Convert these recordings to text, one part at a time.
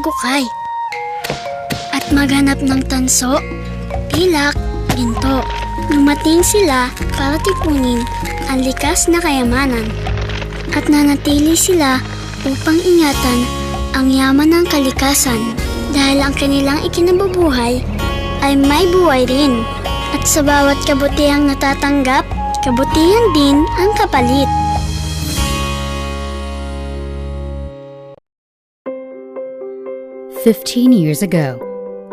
magukay. At maghanap ng tanso, pilak, ginto. Lumating sila para tipunin ang likas na kayamanan. At nanatili sila upang ingatan ang yaman ng kalikasan dahil ang kanilang ikinabubuhay ay may buhay rin. At sa bawat kabutihang natatanggap, kabutihan din ang kapalit. Fifteen years ago,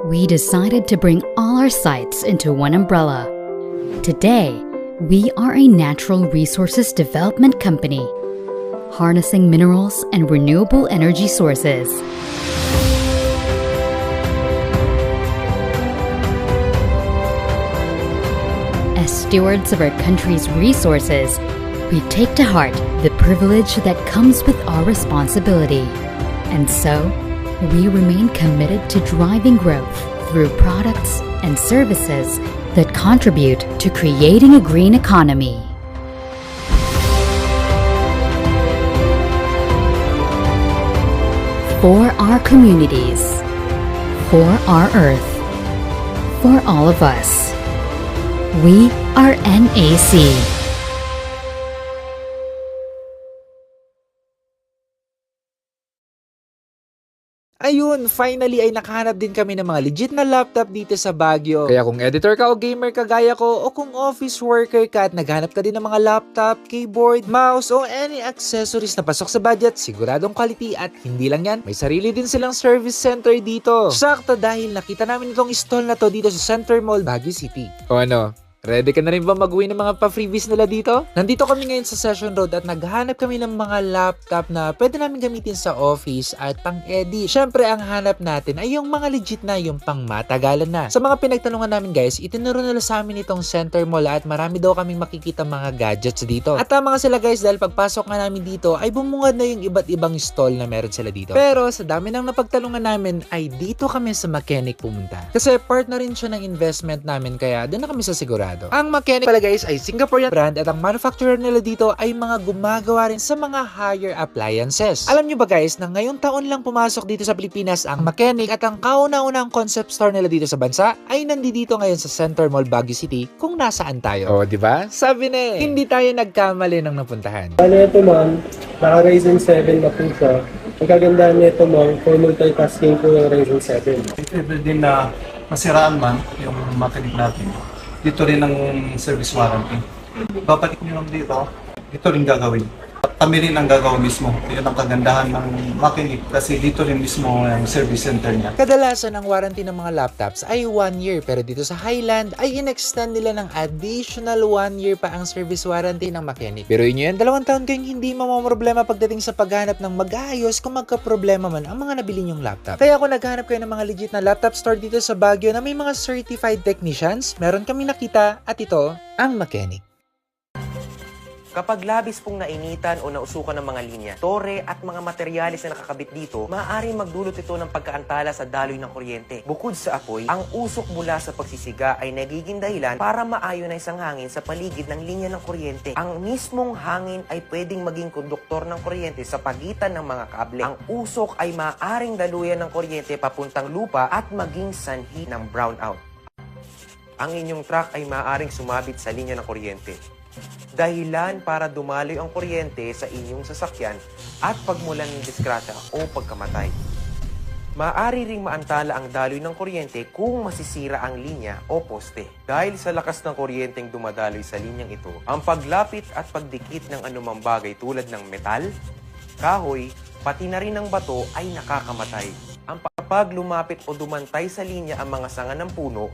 we decided to bring all our sites into one umbrella. Today, we are a natural resources development company, harnessing minerals and renewable energy sources. As stewards of our country's resources, we take to heart the privilege that comes with our responsibility. And so, we remain committed to driving growth through products and services that contribute to creating a green economy. For our communities, for our Earth, for all of us. We are NAC. Ayun, finally ay nakahanap din kami ng mga legit na laptop dito sa Baguio. Kaya kung editor ka o gamer ka gaya ko o kung office worker ka at naghanap ka din ng mga laptop, keyboard, mouse o any accessories na pasok sa budget, siguradong quality at hindi lang yan, may sarili din silang service center dito. Sakto dahil nakita namin itong stall na to dito sa Center Mall, Baguio City. O ano? Ready ka na rin ba mag-uwi ng mga pa-freebies nila dito? Nandito kami ngayon sa Session Road at naghahanap kami ng mga laptop na pwede namin gamitin sa office at pang-edit. Siyempre, ang hanap natin ay yung mga legit na, yung pang matagalan na. Sa mga pinagtanungan namin guys, itinuro nila sa amin itong Center Mall at marami daw kaming makikita mga gadgets dito. At tama nga sila guys dahil pagpasok nga namin dito ay bumungad na yung iba't ibang stall na meron sila dito. Pero sa dami ng napagtanungan namin ay dito kami sa mechanic pumunta. Kasi part na rin siya ng investment namin kaya doon na kami sa sigurado. Ang mechanic pala guys ay Singaporean brand at ang manufacturer nila dito ay mga gumagawa rin sa mga higher appliances. Alam nyo ba guys na ngayong taon lang pumasok dito sa Pilipinas ang mechanic at ang kauna-unang concept store nila dito sa bansa ay nandito ngayon sa Center Mall Baguio City kung nasaan tayo. Oh, di ba? Sabi na eh, hindi tayo nagkamali ng napuntahan. Ano ito ma'am, naka Ryzen 7 na po siya. Ang kagandahan nito ma'am, for multitasking po yung Ryzen 7. If ever din na masiraan man yung makinig natin, dito rin ang service warranty. Babalik nyo lang dito, ito rin gagawin. At kami rin ang gagawin mismo. Yun ang kagandahan ng makinig kasi dito rin mismo ang service center niya. Kadalasan ang warranty ng mga laptops ay 1 year pero dito sa Highland ay in-extend nila ng additional 1 year pa ang service warranty ng mechanic. Pero yun yan, dalawang taon kayong hindi mamamroblema pagdating sa paghanap ng mag-aayos kung magka-problema man ang mga nabili nyong laptop. Kaya kung naghanap kayo ng mga legit na laptop store dito sa Baguio na may mga certified technicians, meron kami nakita at ito ang mechanic. Kapag labis pong nainitan o nausukan ng mga linya, tore at mga materyales na nakakabit dito, maaaring magdulot ito ng pagkaantala sa daloy ng kuryente. Bukod sa apoy, ang usok mula sa pagsisiga ay nagiging dahilan para maayonize ang hangin sa paligid ng linya ng kuryente. Ang mismong hangin ay pwedeng maging konduktor ng kuryente sa pagitan ng mga kable. Ang usok ay maaaring daluyan ng kuryente papuntang lupa at maging sanhi ng brownout. Ang inyong truck ay maaaring sumabit sa linya ng kuryente dahilan para dumaloy ang kuryente sa inyong sasakyan at pagmulan ng disgrasya o pagkamatay. Maaari ring maantala ang daloy ng kuryente kung masisira ang linya o poste. Dahil sa lakas ng kuryenteng dumadaloy sa linyang ito, ang paglapit at pagdikit ng anumang bagay tulad ng metal, kahoy, pati na rin ng bato ay nakakamatay. Ang kapag lumapit o dumantay sa linya ang mga sanga ng puno,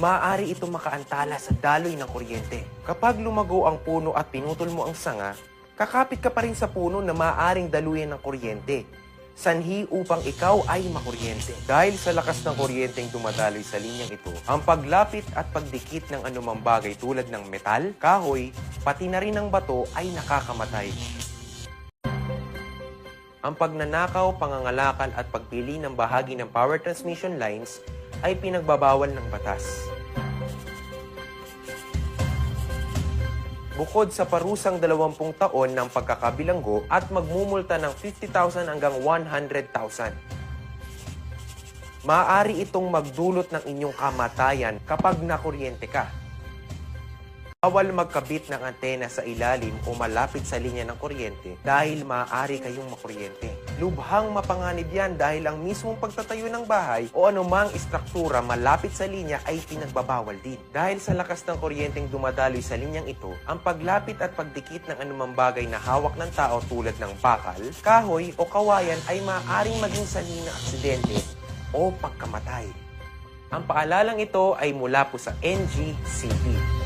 maaari ito makaantala sa daloy ng kuryente. Kapag lumago ang puno at pinutol mo ang sanga, kakapit ka pa rin sa puno na maaaring daluyan ng kuryente. Sanhi upang ikaw ay makuryente. Dahil sa lakas ng kuryenteng dumadaloy sa linyang ito, ang paglapit at pagdikit ng anumang bagay tulad ng metal, kahoy, pati na rin ng bato ay nakakamatay. Ang pagnanakaw, pangangalakal at pagpili ng bahagi ng power transmission lines ay pinagbabawal ng batas. Bukod sa parusang 20 taon ng pagkakabilanggo at magmumulta ng 50,000 hanggang 100,000. maaari itong magdulot ng inyong kamatayan kapag nakuryente ka. Bawal magkabit ng antena sa ilalim o malapit sa linya ng kuryente dahil maaari kayong makuryente. Lubhang mapanganib yan dahil ang mismong pagtatayo ng bahay o anumang istruktura malapit sa linya ay pinagbabawal din. Dahil sa lakas ng kuryenteng dumadaloy sa linyang ito, ang paglapit at pagdikit ng anumang bagay na hawak ng tao tulad ng bakal, kahoy o kawayan ay maaaring maging sanhi ng aksidente o pagkamatay. Ang paalalang ito ay mula po sa NGCP.